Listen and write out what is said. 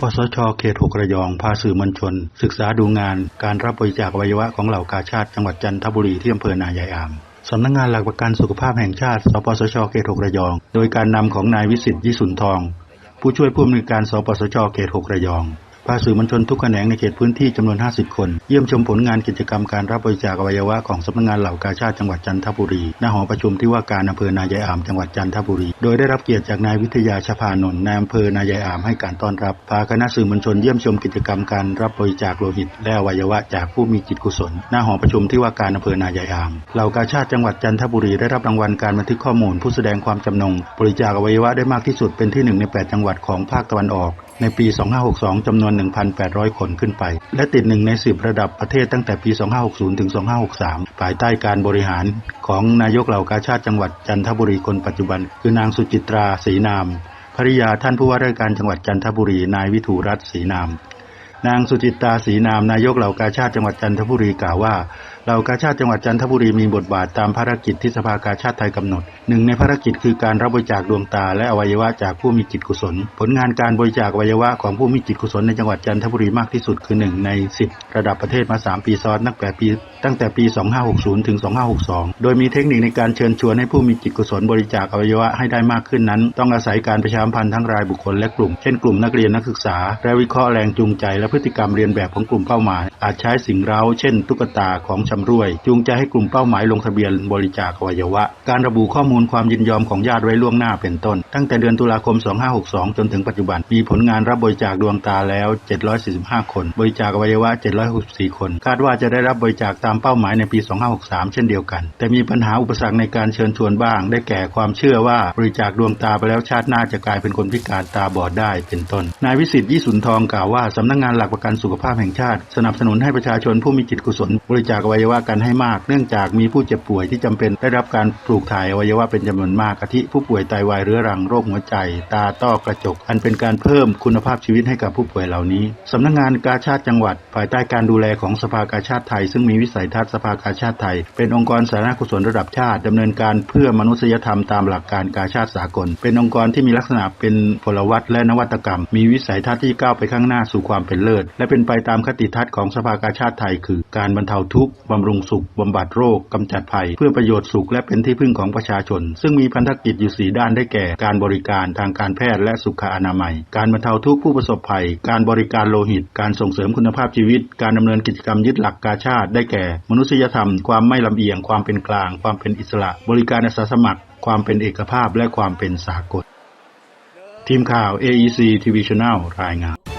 ปสช เขตหกระยอง พาสื่อมวลชน ศึกษาดูงานการรับบริจาคอวัยวะของเหล่ากาชาติจังหวัดจันทบุรีที่อำเภอนายายอามสำนักงานหลักประกันสุขภาพแห่งชาติ สปสช เขตหกระยอง โดยการนำของนายวิสิทธิ์ยิสุนทอง ผู้ช่วยผู้อำนวยการ สปสช เขตหกระยองาสื่อมวลชนทุกแขนงในเขตพื้นที่จำนวน 50 คน เยี่ยมชมผลงานกิจกรรมการรับบริจาคอวัยวะของสำนักงานเหล่ากาชาติจังหวัดจันทบุรีณหอประชุมที่ว่าการอำเภอนายายอามจังหวัดจันทบุรี โดยได้รับเกียรติจากนายวิทยาชพานนท์นายอำเภอนายายอามให้การต้อนรับ พาคณะสื่อมวลชนเยี่ยมชมกิจกรรมการรับบริจาคโลหิต และอวัยวะจากผู้มีจิตกุศลณหอประชุมที่ว่าการอำเภอนายายอามเหล่ากาชาติจังหวัดจันทบุรีได้รับรางวัลการบันทึกข้อมูล ผู้แสดงความจำนง บริจาคอวัยวะได้มากที่สุดเป็นที่หนึ่งใน 8 จังหวัดของภาคตะวันออก ในปี 2562 จำนวน 1,800 คนขึ้นไป และติดหนึ่งใน 10 ระดับประเทศตั้งแต่ปี 2560 ถึง 2563 ภายใต้การบริหารของนายกเหล่ากาชาติจังหวัดจันทบุรีคนปัจจุบัน คือนางสุจิตราศรีนามภริยาท่านผู้ว่าราชการจังหวัดจันทบุรี นายวิถูรัตน์ศรีนาม นางสุจิตราศรีนามนายกเหล่ากาชาติจังหวัดจันทบุรีกล่าวว่าเหล่ากาชาติจังหวัดจันทบุรีมีบทบาทตามภารกิจที่สภากาชาติไทยกำหนดหนึ่งในภารกิจคือการรับบริจาคดวงตาและอวัยวะจากผู้มีจิตกุศล ผลงานการบริจาคอวัยวะของผู้มีจิตกุศลในจังหวัดจันทบุรีมากที่สุดคือหนึ่งใน 10 ระดับประเทศมา 3 ปีซ้อนตั้งแต่ปี ตั้งแต่ปี 2560 ถึง 2562 โดยมีเทคนิคในการเชิญชวนให้ผู้มีจิตกุศลบริจาคอวัยวะให้ได้มากขึ้นนั้น ต้องอาศัยการประชาสัมพันธ์ทั้งรายบุคคลและกลุ่ม เช่นกลุ่มนักเรียนนักศึกษาและวิเคราะห์แรงจูงใจและพฤติกรรมเรียนแบบของกลุ่มเป้าหมาย อาจใช้สิ่งเร้า เช่น ตุ๊กตาของชำร่วย จูงใจให้กลุ่มเป้าหมายลงทะเบียนบริจาคอวัยวะ การระบุข้อมูลความยินยอมของญาติไว้ล่วงหน้าเป็นต้น ตั้งแต่เดือนตุลาคม 2562 จนถึงปัจจุบัน มีผลงานรับบริจาคดวงตาแล้ว 745 คน บริจาคอวัยวะ 764 คน คาดว่าจะได้รับบริจาคตามเป้าหมายในปี 2563 เช่นเดียวกัน แต่มีปัญหาอุปสรรคในการเชิญชวนบ้าง ได้แก่ความเชื่อว่าบริจาคดวงตาไปแล้วชาติหน้าจะกลายเป็นคนพิการตาบอดได้เป็นต้น นายวิสิทธิ์ยี่สุนทองกล่าวว่าสำนักงานหลักประกันสุขภาพแห่งชาติ สนับสนุนให้ประชาชนผู้มีจิตกุศล บริจาคอวัยวะกันให้มาก เนื่องจากมีผู้เจ็บป่วยที่จำเป็นได้รับการปลูกถ่ายอวัยวะเป็นจำนวนมากอาทิผู้ป่วยไตวายเรื้อรังโรคหัวใจ ตาต้อกระจก อันเป็นการเพิ่มคุณภาพชีวิตให้กับผู้ป่วยเหล่านี้สำนักงานกาชาติจังหวัด ภายใต้การดูแลของสภากาชาติไทย ซึ่งมีวิสัยทัศน์สภากาชาติไทย เป็นองค์กรสาธารณกุศลระดับชาติดำเนินการเพื่อมนุษยธรรมตามหลักการกาชาติสากล เป็นองค์กรที่มีลักษณะเป็นพลวัตและนวัตกรรม มีวิสัยทัศน์ที่ก้าวไปข้างหน้าสู่ความเป็นเลิศและเป็นไปตามคติทัศน์ของสภากาชาติไทย คือการบรรเทาทุกข์บำรุงสุขบำบัดโรคกำจัดภัย เพื่อประโยชน์สุขและเป็นที่พึ่งของประชาชน ซึ่งมีพันธกิจอยู่สีด้านได้แก่ การบริการทางการแพทย์และสุขอนามัย การบรรเทาทุกข์ผู้ประสบภัย การบริการโลหิต การส่งเสริมคุณภาพชีวิต การดำเนินกิจกรรมยึดหลักกาชาติได้แก่ มนุษยธรรม ความไม่ลำเอียง ความเป็นกลาง ความเป็นอิสระ บริการอาสาสมัคร ความเป็นเอกภาพและความเป็นสากลทีมข่าว AEC TV Channel รายงาน